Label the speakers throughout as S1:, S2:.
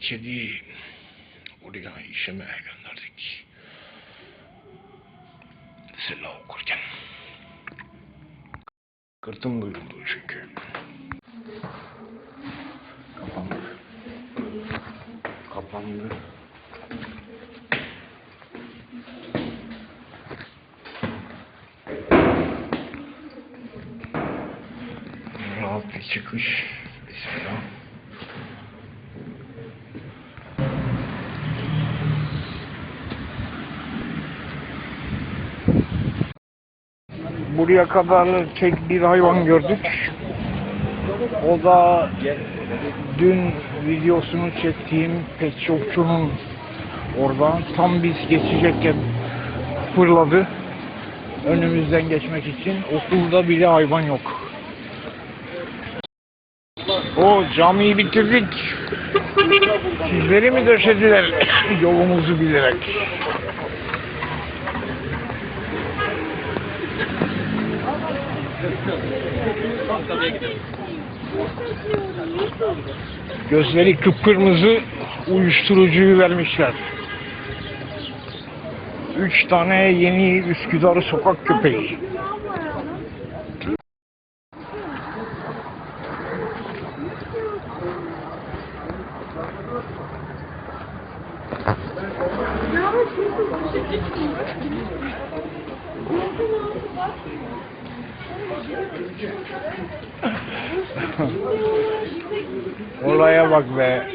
S1: kedi oraya işeme gönderdik. Selam okurken. Kırtım duyuldu çünkü. Kapandı. Kapandı. Rahat bir çıkış. Bismillah. Buraya kadar tek bir hayvan gördük. O da dün videosunu çektiğim pet shopçunun orada tam biz geçecekken fırladı. Önümüzden geçmek için. Okulda bile hayvan yok. O camiyi bitirdik. Sizleri mi döşediler yolumuzu bilerek? Gözleri kıpkırmızı uyuşturucuyu vermişler. Üç tane yeni Üsküdar sokak köpeği. Olaya bak be.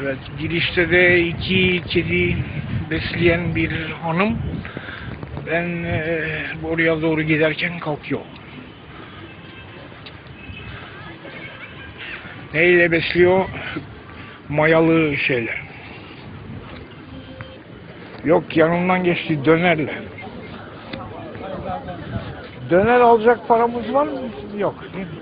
S1: Evet, girişte de iki kedi besleyen bir hanım. Ben eee, oraya doğru giderken kalkıyor. Neyle besliyor? Mayalı şeyler. Yok yanımdan geçti dönerle. Döner alacak paramız var mı? Yok. değil mi?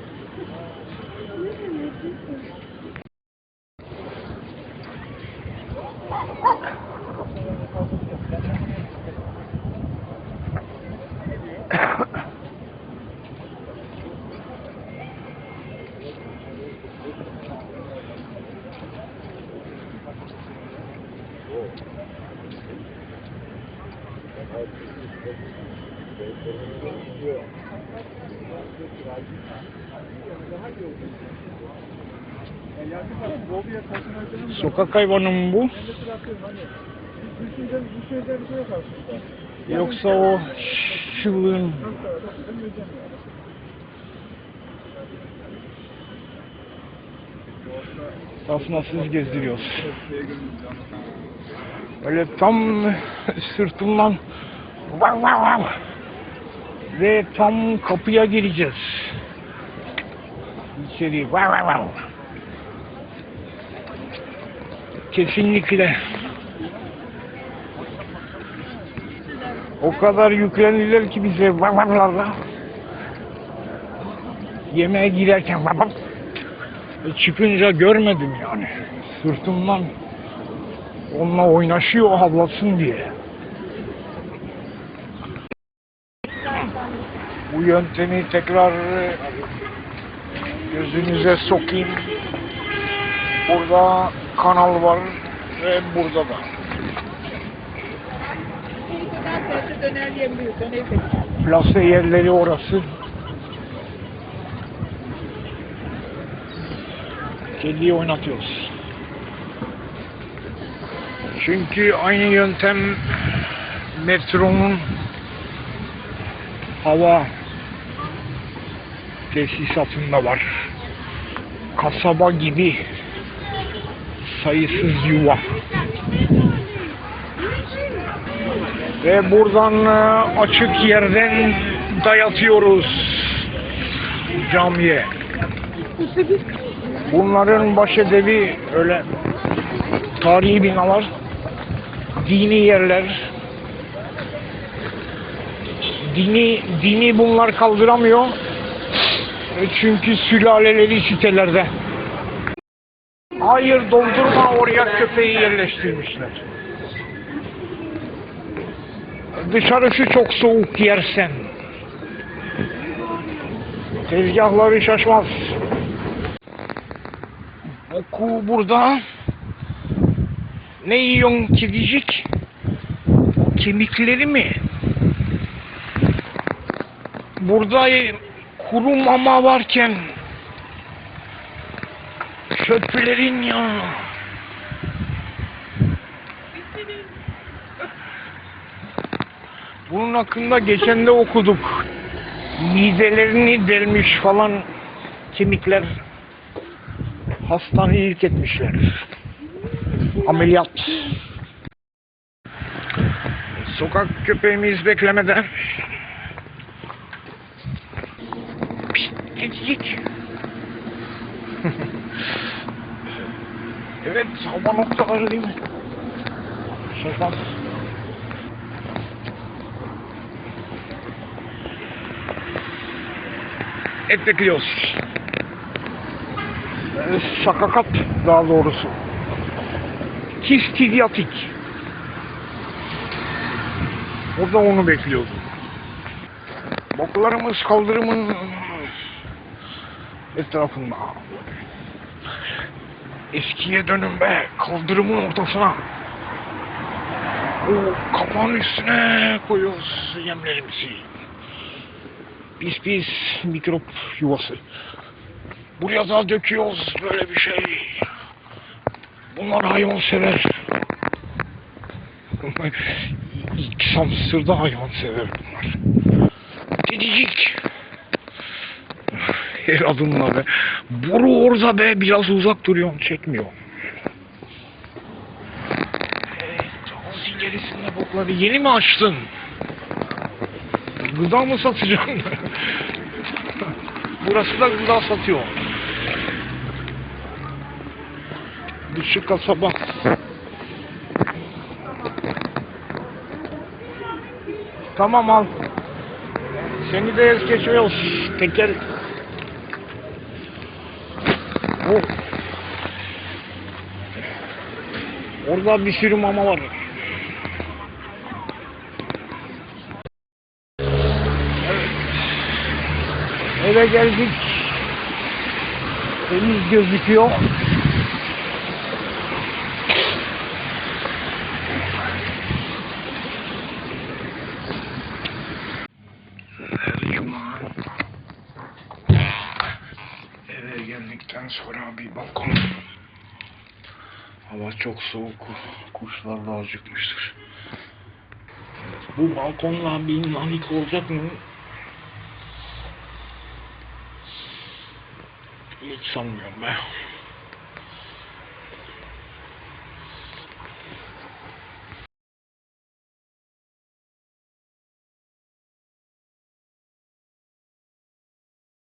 S1: Sokak hayvanı mı bu? Yoksa o şıllığın tasmasız gezdiriyoruz. Böyle tam sırtımdan vav vav vav ve tam kapıya gireceğiz. İçeri vav vav vav. Kesinlikle. O kadar yüklendiler ki bize vavavlarla. Yemeğe girerken vav E, çıkınca görmedim yani. Sırtımdan onunla oynaşıyor havlasın diye. Bu yöntemi tekrar e, gözünüze sokayım. Burada kanal var ve burada da. Plase yerleri orası. Kediyi oynatıyoruz. Çünkü aynı yöntem metronun hava tesisatında var. Kasaba gibi sayısız yuva. Ve buradan e, açık yerden dayatıyoruz camiye. Bunların başedevi öyle tarihi binalar, dini yerler. Dini dini bunlar kaldıramıyor. E, Çünkü sülaleleri sitelerde. Hayır doldurma oraya köpeği yerleştirmişler. Dışarısı çok soğuk yersen. Tezgahları şaşmaz. Oku burada. Ne yiyorsun kedicik? Kemikleri mi? Burada kuru mama varken çöplerin ya. Bunun hakkında geçen de okuduk. Midelerini delmiş falan kemikler hastaneye ilk etmişler. Ameliyat. Sokak köpeğimiz beklemeden Pişt, Kedicik. evet, hava noktaları değil mi? Şaşmaz. Et bekliyoruz. Ee, Sakakat daha doğrusu. Histidyatik. O da onu bekliyordu. Boklarımız kaldırımın etrafında. Eskiye dönün be, kaldırımın ortasına. O kapağın üstüne koyuyoruz yemlerimizi. Pis pis mikrop yuvası. Buraya da döküyoruz böyle bir şey. Bunlar hayvan sever. İlk samsırda hayvan sever bunlar. Kedicik. Her adımla be. Boru orada be. Biraz uzak duruyorsun. Çekmiyor. Evet. Gerisinde bokları. Yeni mi açtın? Gıda mı satacaksın? Burası da gıda satıyor. Dışı kasaba. Tamam al. Seni de ez geçmiyoruz. Teker. Oh. Orada bir sürü mama var. Evet. Eve geldik. Temiz gözüküyor. Her cuma eve geldikten sonra bir balkon. Hava çok soğuk. Kuşlar da acıkmıştır. Bu balkonla bir nanik olacak mı? Hiç sanmıyorum be.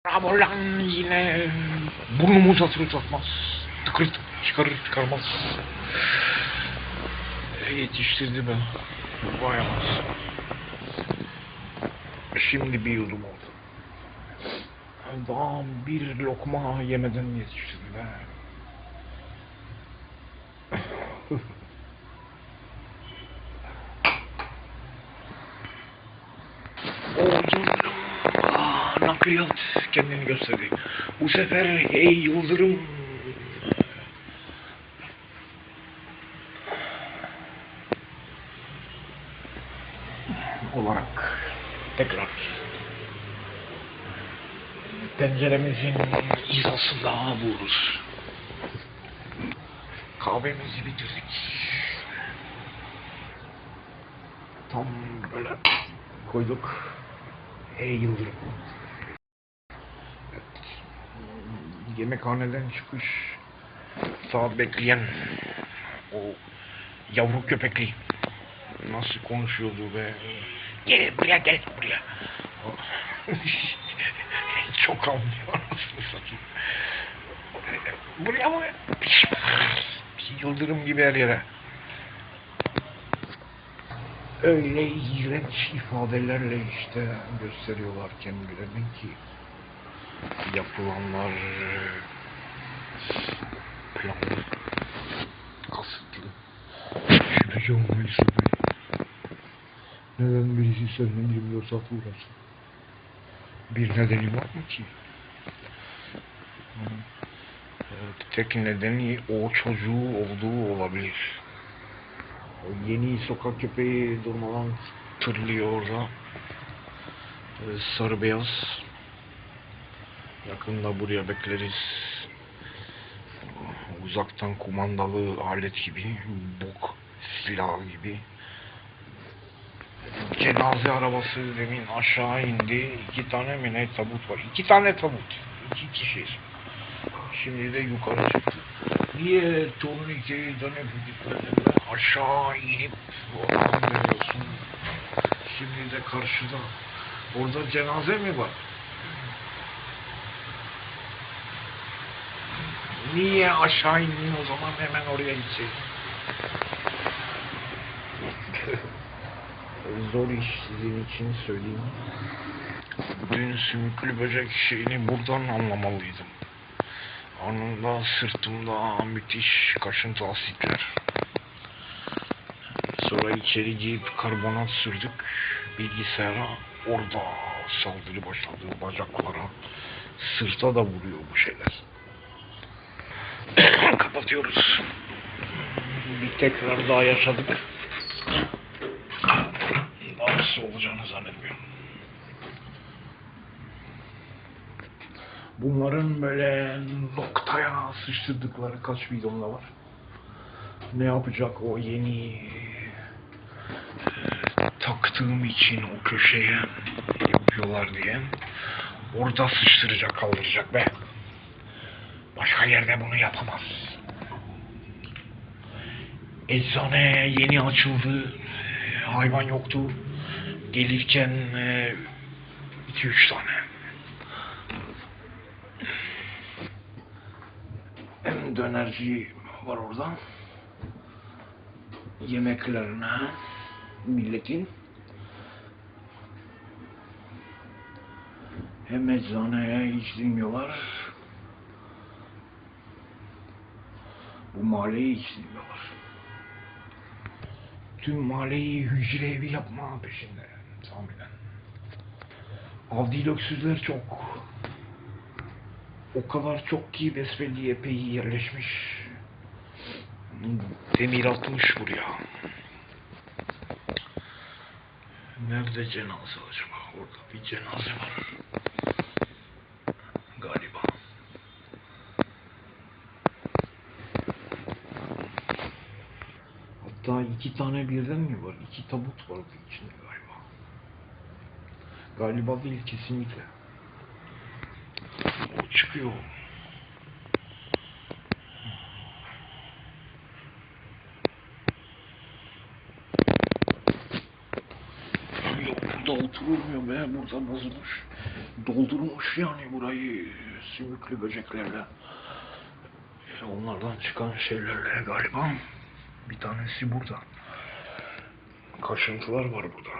S1: Bravo lan yine. Burnumu uzatır uzatmaz. Tıkır çıkarır çıkarmaz. E, Yetiştirdi beni. Vay anasını. Şimdi bir yudum oldu. Daha bir lokma yemeden yetiştirdi be. Nakliyat kendini gösterdi. Bu sefer ey Yıldırım. olarak tekrar tenceremizin hizasında vururuz. Kahvemizi bitirdik. Tam böyle koyduk. Ey Yıldırım. Evet. Yemekhaneden çıkış saat bekleyen o yavru köpekli nasıl konuşuyordu be. Gel buraya gel buraya. Çok anlıyor anasını satayım. Buraya mı? Yıldırım gibi her yere. Öyle iğrenç ifadelerle işte gösteriyorlar kendilerini ki yapılanlar planlı, kasıtlı, şüpheci olmayı
S2: Neden birisi seninle 24 saat uğraşsın?
S1: Bir nedeni var mı ki? Tek nedeni o çocuğu olduğu olabilir. O yeni sokak köpeği durmadan tırlıyor orada. Ee, Sarı beyaz. Yakında buraya bekleriz. Uzaktan kumandalı alet gibi, bok silahı gibi. Cenaze arabası demin aşağı indi. İki tane mi ne tabut var? İki tane tabut. İki kişi. Şimdi de yukarı çıktı. Niye turnikeyi dönüp? Aşağı inip oradan dönüyorsun. Şimdi de karşıda. Orada cenaze mi var? Niye aşağı indin o zaman hemen oraya gideceksin? Zor iş sizin için söyleyeyim. Dün sümüklü böcek şeyini buradan anlamalıydım. Anında sırtımda müthiş kaşıntı asitler. Sonra içeri girip karbonat sürdük. Bilgisayara orada saldırı başladı bacaklara. Sırta da vuruyor bu şeyler. Kapatıyoruz. Bir tekrar daha yaşadık. Nasıl olacağını zannetmiyorum. Bunların böyle noktaya sıçtırdıkları kaç bidonla var. Ne yapacak o yeni e, taktığım için o köşeye yapıyorlar diye. Orada sıçtıracak kaldıracak be. Başka yerde bunu yapamaz. Eczane yeni açıldı. Hayvan yoktu. Gelirken e, iki üç tane. Hem dönerci var orada. Yemeklerine milletin hem eczaneye hiç dinmiyorlar. Bu mahalleyi hiç dinmiyorlar. Tüm mahalleyi hücre evi yapma peşinde tahminen. Avdil öksüzler çok. O kadar çok ki besbelli epey yerleşmiş. Demir atmış buraya. Nerede cenaze acaba? Orada bir cenaze var. Galiba. Hatta iki tane birden mi var? İki tabut vardı içinde galiba. Galiba değil kesinlikle. O çıkıyor. Burada oturulmuyor be. Burada bozulmuş. Doldurmuş yani burayı sümüklü böceklerle. Onlardan çıkan şeylerle galiba. Bir tanesi burada. Kaşıntılar var burada.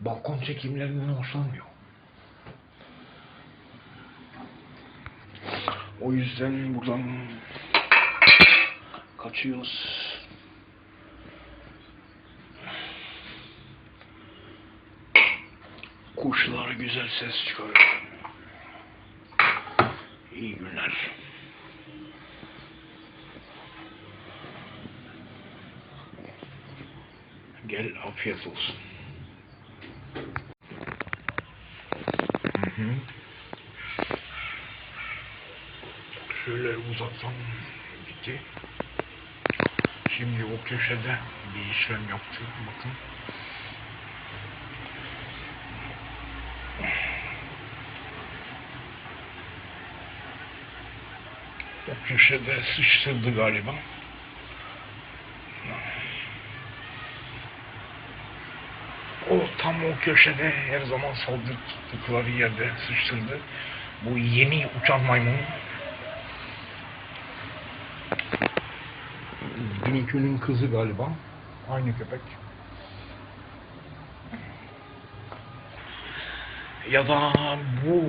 S1: Balkon çekimlerinden hoşlanmıyor. O yüzden buradan kaçıyoruz. Kuşlar güzel ses çıkarıyor. İyi günler. Gel afiyet olsun. Şöyle uzaktan gitti. Şimdi o köşede bir işlem yaptı. Bakın. O köşede sıçtırdı galiba. Tam o köşede her zaman saldırdıkları yerde sıçtırdı. Bu yeni uçan maymun Dünkünün kızı galiba. Aynı köpek. Ya da bu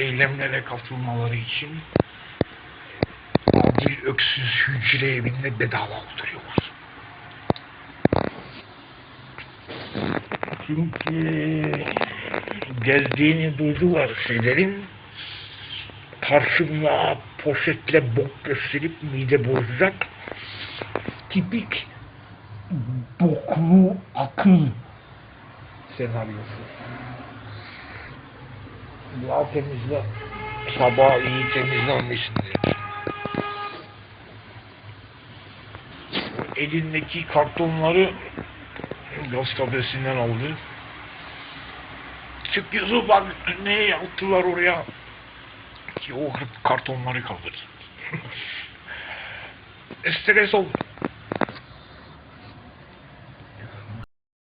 S1: eylemlere katılmaları için adil öksüz hücre evinde bedava oturuyorlar. Çünkü gezdiğini duydular şeylerin. Karşımda poşetle bok gösterip mide bozacak tipik boklu akıl senaryosu. Ya temizle. Sabah iyi temizlenmesin diye. Elindeki kartonları gaz kafesinden aldı. Yusuf bak ne yaptılar oraya. Ki o kartonları kaldır. Stres oldu.